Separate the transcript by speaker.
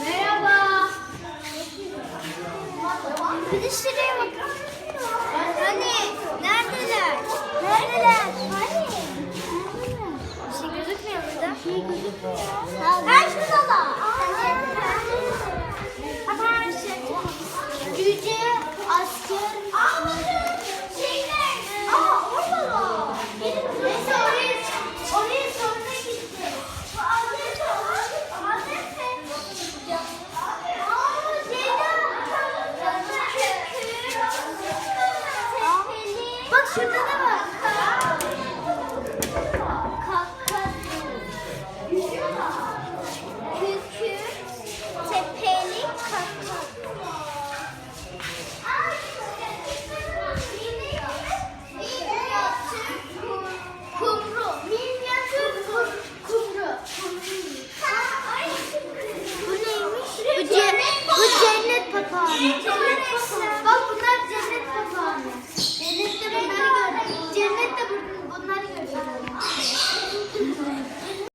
Speaker 1: Merhaba.
Speaker 2: Bir de şuraya bakın.
Speaker 1: Hani
Speaker 2: neredeler? Neredeler? Hani? Bir şey
Speaker 1: gözükmüyor burada. Bir şey gözükmüyor.
Speaker 2: Ben şurada.
Speaker 1: Cüce, asker,
Speaker 2: şurada
Speaker 1: da var. Bu cennet, bu cennet papağanı.